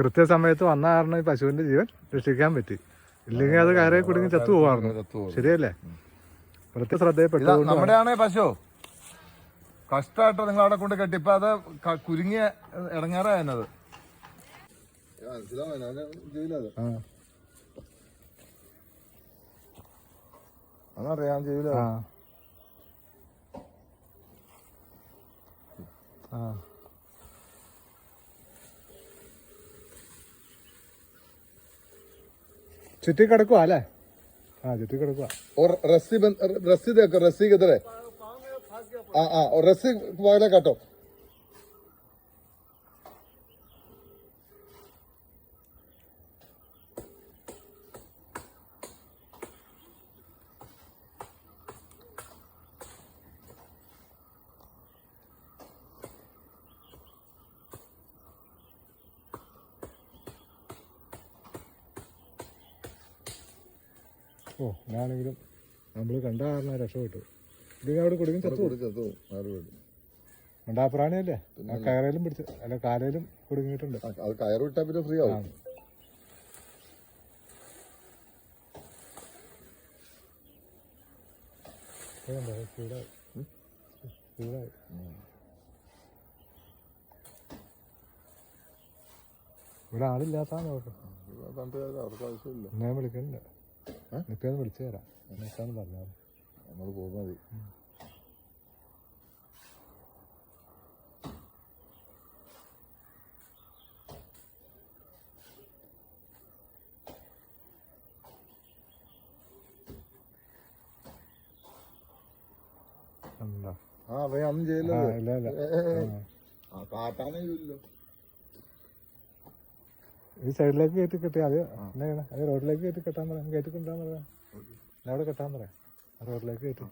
കൃത്യസമയത്ത് വന്ന കാരണം ഈ പശുവിന്റെ ജീവൻ രക്ഷിക്കാൻ പറ്റി. ഇല്ലെങ്കിൽ അത് കയറി കുടുങ്ങി ചത്തു പോവാറുണ്ട്. ശരിയല്ലേ? പ്രത്യേക ഇതാ ശ്രദ്ധയപ്പെട്ടതുകൊണ്ട് നമ്മുടെ ആണേ പശു. കഷ്ടമായിട്ട് നിങ്ങൾ അവിടെ കൊണ്ട് കെട്ടി ഇപ്പൊ അത് കുരുങ്ങിയ ഇടങ്ങാറായത് ആ, അതറിയാൻ ചെയ്യൂല. ആ. ചുറ്റി കിടക്കുവാ അല്ലേ ആ ചുറ്റി കിടക്കുവാ और रस्सी बंद रस्सी देखो रस्सी किधर है हाँ हाँ और रस्सी पहले काटो ഓ ഞാനെങ്കിലും നമ്മൾ കണ്ട കാരണം രക്ഷപ്പെട്ടു. ഇല്ലെങ്കിൽ അവിടെ കൊടുക്കും ചത്തു കൊടുക്കും മണ്ടാപ്രാണിയല്ലേ? ആ കയറയിലും പിടിച്ച് അല്ല കാലയിലും കുടുങ്ങിയിട്ടുണ്ട്. അത് കയറ് വിട്ടാൽ പിന്നെ ഫ്രീ ആവും. ഇവിടെ ആളില്ലാത്ത അവർക്ക് ഞാൻ വിളിക്കുന്നുണ്ട് നിൽക്കാന്ന് വിളിച്ചു തരാം നിൽക്കാന്ന് പറഞ്ഞാൽ നമ്മൾ പോകുന്നത് ആ ആ ചെയ്യില്ല. കാട്ടാനേ ഇല്ലല്ലോ ഈ സൈഡിലേക്ക് കയറ്റി കെട്ടി അത് ചെയ്യണം അത് റോഡിലേക്ക് കയറ്റി കെട്ടാൻ പറയാം കയറ്റി കൊണ്ടാൻ പറയാം അവിടെ കെട്ടാൻ പറയാം റോഡിലേക്ക് കയറ്റി.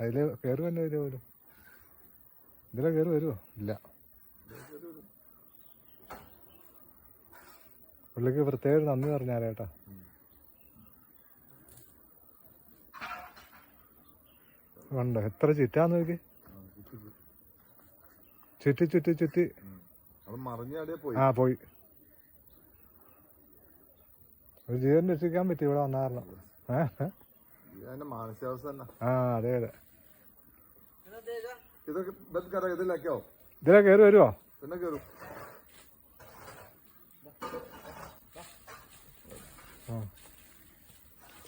അതിൽ കയറി തന്നെ വരുമോ പോലും ഇതിലെ കയറി വരുമോ ഇല്ല. പുള്ളിക്ക് പ്രത്യേക നന്ദി പറഞ്ഞാലേട്ടാ. ഉണ്ട്? എത്ര ചുറ്റാന്ന് നോക്കി. ചുറ്റി ചുറ്റി ചുറ്റി. ആ പോയി. ഒരു ജീവൻ രക്ഷിക്കാൻ പറ്റി ഇവിടെ വന്ന കാരണം ആ അതെ അതെ. ഇതിലെ കയറി വരുമോ പിന്നെ കയറും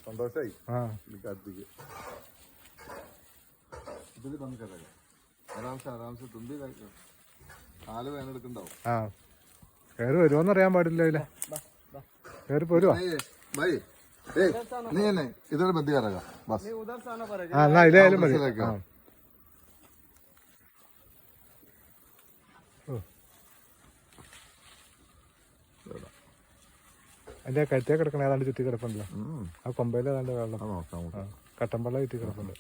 സന്തോഷായി. ആരാംസെ ആരാംസെ തുമ്പി വേനെടുക്കണ്ടാവും ആ. കയറി വരുമോന്ന് പാടില്ല ഇല്ല കയറി പോരുവാ? അതിന്റെ കഴുത്തേ കിടക്കണ ഏതാണ്ട് ചുറ്റി കിടപ്പുണ്ടല്ലോ. ആ കൊമ്പയിലേതാണ്ട് വെള്ളം. കട്ടമ്പള്ള ചുറ്റി കിടപ്പുണ്ട്.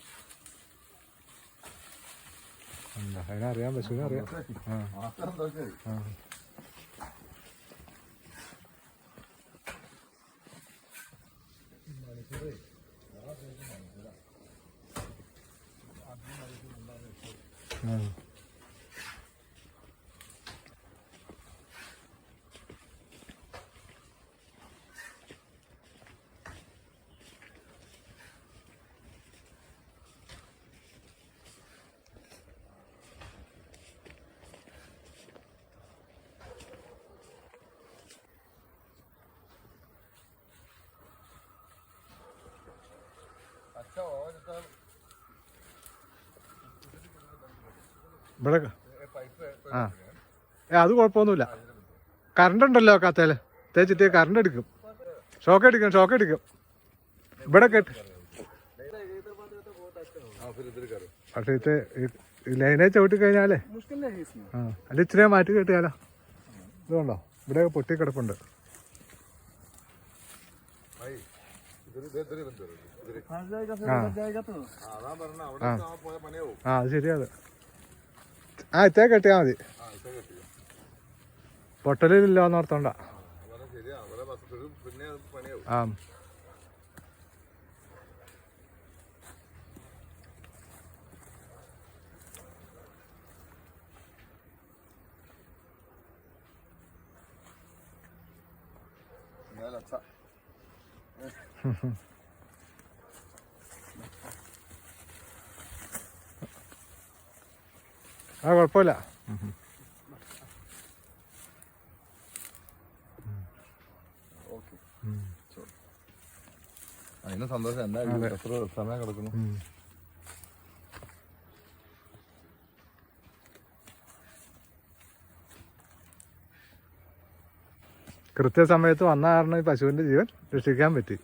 അതിനറിയാം പശുവിനെ അറിയാം. ആ സന്തോഷായി ആ. ആ. ഇവിടെ ആ. ഏ അത് കുഴപ്പമൊന്നുമില്ല. കറണ്ട് ഉണ്ടല്ലോ കത്തേൽ. തേച്ചിട്ട് കറണ്ട് എടുക്കും. ഷോക്ക് എടുക്കും ഷോക്ക് എടുക്കും ഇവിടെ കേട്ട് പക്ഷേ ഇത് ലൈനെ ചവിട്ടി കഴിഞ്ഞാലേ? ആ അല്ല ഇച്ചിരി മാറ്റി കെട്ടിയാലോ ഇതുകൊണ്ടോ ഇവിടെ പൊട്ടി കിടപ്പുണ്ട് ആ. ആ. അത് ശരിയാത് ആ ഇത്തേ കെട്ടിയാ മതി. പൊട്ടലില്ല എന്നോർത്തോണ്ട ആ. ആ കുഴപ്പമില്ല. അതിന് സന്തോഷം. എന്നാ എത്ര സമയം കിടക്കുന്നു? കൃത്യസമയത്ത് വന്ന കാരണം ഈ പശുവിന്റെ ജീവൻ രക്ഷിക്കാൻ പറ്റി.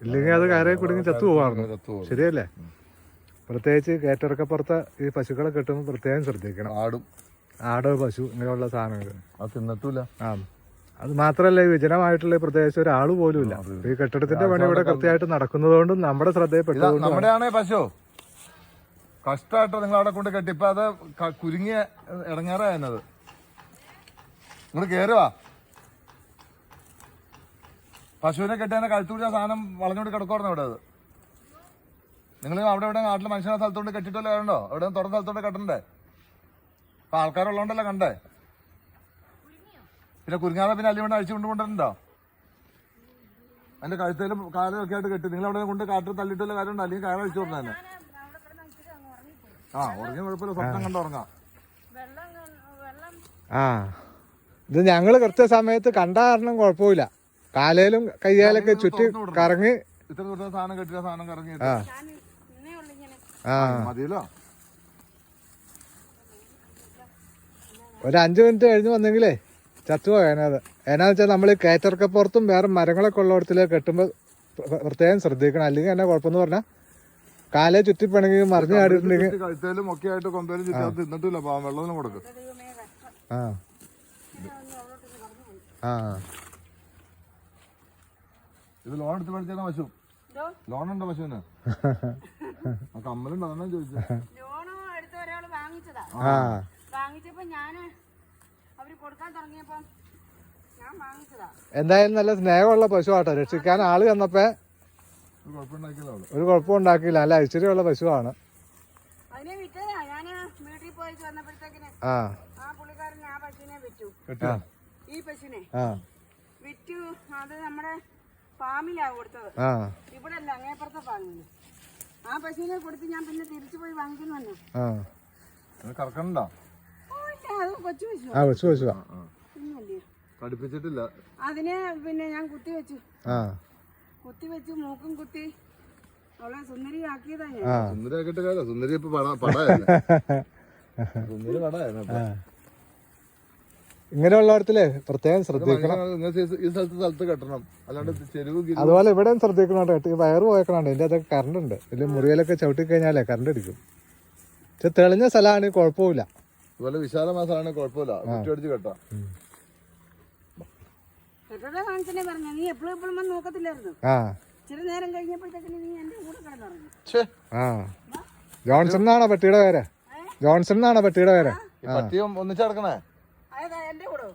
ഇല്ലെങ്കിൽ അത് കയറി കുടുങ്ങി ചത്തു പോകാറുണ്ട്. ശരിയല്ലേ? പ്രത്യേകിച്ച് കയറ്റിറക്കപ്പുറത്ത് ഈ പശുക്കളെ കിട്ടുമ്പോൾ പ്രത്യേകം ശ്രദ്ധിക്കണം. ആടും. ആട് പശു ഇങ്ങനെയുള്ള സാധനങ്ങൾ. അത് തിന്നിട്ടില്ല ആ. അത് മാത്രല്ല ഈ വിജനമായിട്ടുള്ള ഈ പ്രദേശം ഒരാൾ പോലും ഇല്ല. ഈ കെട്ടിടത്തിന്റെ പണി ഇവിടെ കൃത്യമായിട്ട് നടക്കുന്നതുകൊണ്ടും നമ്മുടെ ശ്രദ്ധയിൽപ്പെട്ടതുകൊണ്ടും നമ്മുടെയാണേ പശു. കഷ്ടമായിട്ട് നിങ്ങൾ അവിടെ കൊണ്ട് കെട്ടിപ്പോ അത് കുരുങ്ങിയ ഇടങ്ങാറായത് നിങ്ങൾ കേറുവാ പശുവിനെ കെട്ടിയാൽ കഴുത്തുപിടിച്ച സാധനം വളഞ്ഞോണ്ട് കിടക്കുമായിരുന്നു അവിടെ അത്. നിങ്ങൾ അവിടെ ഇവിടെ നാട്ടിൽ മനുഷ്യനെ സ്ഥലത്തോണ്ട് കെട്ടിട്ടല്ലോ കണ്ടോ എവിടെ തുറന്ന സ്ഥലത്തോണ്ട് കെട്ടണ്ടേ? അപ്പൊ ആൾക്കാരുള്ളതുകൊണ്ടല്ലേ കണ്ടേ? പിന്നെ കുരുങ്ങാതെ പിന്നെ അല്ലിമണ്ണ അഴിച്ചു കൊണ്ടുകൊണ്ടിട്ടുണ്ടോ അതിന്റെ കഴുത്തേലും കാലും ഒക്കെ ആയിട്ട് കെട്ടി. നിങ്ങൾ അവിടെ കൊണ്ട് കാട്ടിൽ തള്ളിയിട്ടുള്ള കാര്യമുണ്ടോ? അല്ലെങ്കിൽ കയറി അഴിച്ചു തന്നെ ആ ഉറങ്ങിയ കുഴപ്പമില്ല. സ്വപ്നം കണ്ട് ഉറങ്ങാം. ആ. ഇത് ഞങ്ങൾ കൃത്യസമയത്ത് കണ്ട കാരണം കുഴപ്പമില്ല. കാലേലും കയ്യാലൊക്കെ ചുറ്റി കറങ്ങി ഇത്ര ദൂരത്തെ സാധനം കെട്ടിയ സാധനം കറങ്ങി ആ. ആ. മതിയല്ലോ. ഒരു അഞ്ചു മിനിറ്റ് കഴിഞ്ഞ് വന്നെങ്കിലേ ചത്തുപോയാനത് എന്നാന്ന് വെച്ചാൽ നമ്മൾ കയറ്റർക്കപ്പുറത്തും വേറെ മരങ്ങളൊക്കെ ഉള്ളിടത്തിൽ കെട്ടുമ്പോൾ പ്ര- പ്രത്യേകം ശ്രദ്ധിക്കണം. അല്ലെങ്കിൽ എന്നാ കുഴപ്പമെന്ന് പറഞ്ഞാൽ കാലെ ചുറ്റിപ്പണെങ്കിൽ മറിഞ്ഞു ചാടിയിട്ടുണ്ടെങ്കിൽ കഴുത്തേലും ഒക്കെ ആയിട്ട് കൊമ്പേലും ചുറ്റി അത് തിന്നിട്ടില്ല. പാവം വെള്ളത്തിനും കൊടുക്കും. ആ. ആ. ഇത് ലോൺ എടുത്ത് പഠിച്ചാൽ പശു. ലോൺ ഉണ്ടോ പശുവിന്? ആ കമ്മലുണ്ടോ അതാണ് ചോദിച്ചത്. ലോണ് എടുത്ത് ഒരാൾ വാങ്ങിച്ചതാ. ആ. വാങ്ങിച്ചപ്പോ ഞാൻ അവർ കൊടുക്കാൻ തുടങ്ങിയപ്പോ ഞാൻ വാങ്ങിച്ചതാ. എന്തായാലും നല്ല സ്നേഹമുള്ള പശുവാട്ടോ രക്ഷിക്കാൻ ആൾ വന്നപ്പേ ഒരു കുഴപ്പം ഉണ്ടാക്കിയില്ല. നല്ല ഐശ്വര്യമുള്ള പശുവാണ്. അതിനെ വിറ്റതാ. ഞാൻ വീട്ടിൽ പോയിട്ട് വന്നപ്പോഴത്തേക്കിന് ആ. ആ പുള്ളിക്കാരൻ ആ പശുവിനെ വിറ്റു. ഈ പശുവിനെ ആ. വിറ്റു. അത് നമ്മുടെ ഫാമിലാ കൊടുത്തത്. ആ. ഇവിടെ അല്ല അങ്ങേപ്പുറത്തെ ഫാമിൽ. ആ പശുവിനെ കൊടുത്ത് ഞാൻ പിന്നെ തിരിച്ചു പോയി വാങ്ങിക്കുന്നു വന്നു ആ കറക്കണ്ടോ? ഓ ഇല്ല അത് കൊച്ചു പശു ആ പശു പശുവാ. പിന്നല്ലേ കടുപ്പിച്ചിട്ടില്ല അതിനെ പിന്നെ ഞാൻ കുത്തി വെച്ചു. ആ. കുത്തി വെച്ച് മൂക്കും കുത്തി. അവളെ സുന്ദരിയാക്കിയതാ ഞാൻ. ആ. സുന്ദരി ആക്കിയിട്ട് കാര്യം സുന്ദരി ഇപ്പൊ പട പടയല്ലേ? സുന്ദരി പടയായിരുന്നു ഇപ്പൊ. ഇങ്ങനെയുള്ളടത്തിലേ പ്രത്യേകം ശ്രദ്ധിക്കണം. ഈ- സ്ഥലത്ത് സ്ഥലത്ത് കെട്ടണം. അല്ലാണ്ട് ചെരുവ് അതുപോലെ ഇവിടെ ശ്രദ്ധിക്കണം കേട്ടോ. ഈ വയറ് പോയക്കണുണ്ട്. ഇതിന്റെ അതൊക്കെ കറണ്ട് ഉണ്ട്. ഇതിൽ മുറിയിലൊക്കെ ചവിട്ടി കഴിഞ്ഞാലേ കറണ്ട് അടിക്കും. പക്ഷെ തെളിഞ്ഞ സ്ഥലമാണ് കുഴപ്പമില്ല. ഇതുപോലെ വിശാലമായ സ്ഥലമാണ് കുഴപ്പമില്ല. കുറ്റി അടിച്ച് കെട്ടാം. നീ എപ്പോഴും എപ്പോഴും നോക്കത്തില്ലായിരുന്നു? ആ. നേരം ജോൺസൺ എന്നാണോ പട്ടിയുടെ പേര്? ജോൺസൺ എന്നാണോ പട്ടിയുടെ പേര്? ഈ പട്ടിയും ഒന്നിച്ചടക്കണേ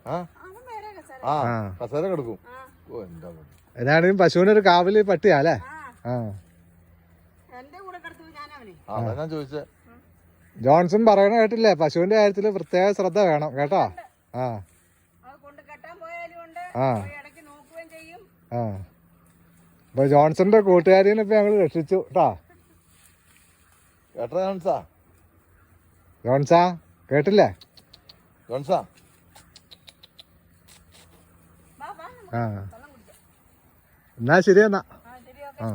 ആ. കസേര ആ ആ. കസേര കിടക്കും. ഓ എന്താ. ഏതാണെങ്കിലും പശുവിനൊരു കാവൽ പട്ടിയാ അല്ലേ? ആ. ഞാൻ അവനെ ആ അതാ ഞാൻ ചോദിച്ചേ. ജോൺസൺ പറയണ കേട്ടില്ലേ പശുവിന്റെ കാര്യത്തിൽ പ്രത്യേക ശ്രദ്ധ വേണം കേട്ടോ? ആ. അത് കൊണ്ട് കെട്ടാൻ പോയാലും ഉണ്ട്. ആ. ആ. ജോൺസന്റെ കൂട്ടുകാരിനെ ഇപ്പൊ ഞങ്ങൾ രക്ഷിച്ചു കേട്ടാ? കേട്ടോ ജോൺസാ? ജോൺസാ കേട്ടില്ലേ? ജോൺസാ? ആ. എന്നാ ശരി എന്നാ ആ.